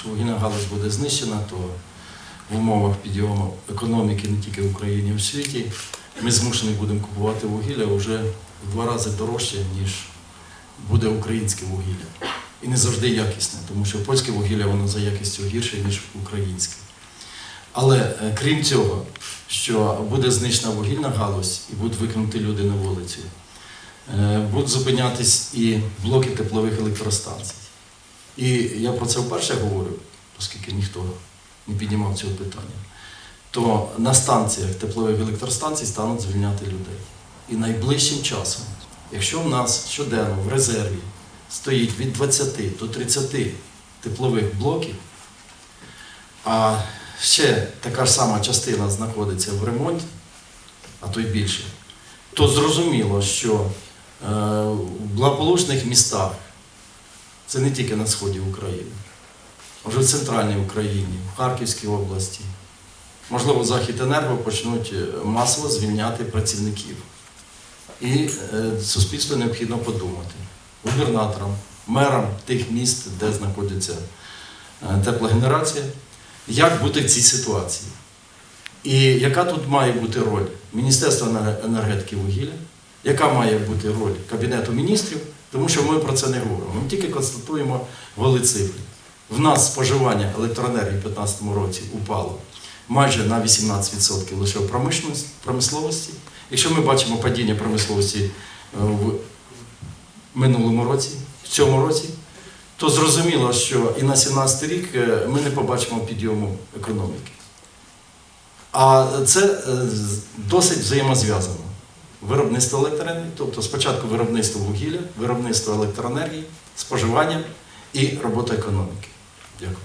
що вугільна галузь буде знищена, то в умовах підйому економіки не тільки в Україні, а в світі ми змушені будемо купувати вугілля вже в два рази дорожче, ніж буде українське вугілля. І не завжди якісне, тому що польське вугілля воно за якістю гірше, ніж українське. Але е, крім цього, що буде знищена вугільна галузь і будуть викинути люди на вулицю, е, будуть зупинятись і блоки теплових електростанцій. І я про це вперше говорю, оскільки ніхто не піднімав цього питання, то на станціях теплових електростанцій стануть звільняти людей. І найближчим часом, якщо в нас щоденно в резерві стоїть від 20 до 30 теплових блоків, а ще така ж сама частина знаходиться в ремонті, а то й більше, то зрозуміло, що е, в благополучних містах це не тільки на сході України, а вже в центральній Україні, в Харківській області. Можливо, Західенерго почнуть е, масово звільняти працівників. І е, суспільству необхідно подумати губернаторам, мерам тих міст, де знаходиться е, теплогенерація, як бути в цій ситуації. І яка тут має бути роль Міністерства енергетики вугілля, яка має бути роль Кабінету міністрів, тому що ми про це не говоримо. Ми тільки констатуємо голі цифри. В нас споживання електроенергії в 2015 році упало майже на 18% лише в промисловості. Якщо ми бачимо падіння промисловості е, в минулому році, в цьому році, то зрозуміло, що і на 17 рік е, ми не побачимо підйому економіки. А це е, досить взаємозв'язано. Виробництво електроенергії, тобто спочатку виробництво вугілля, виробництво електроенергії, споживання і робота економіки. Дякую.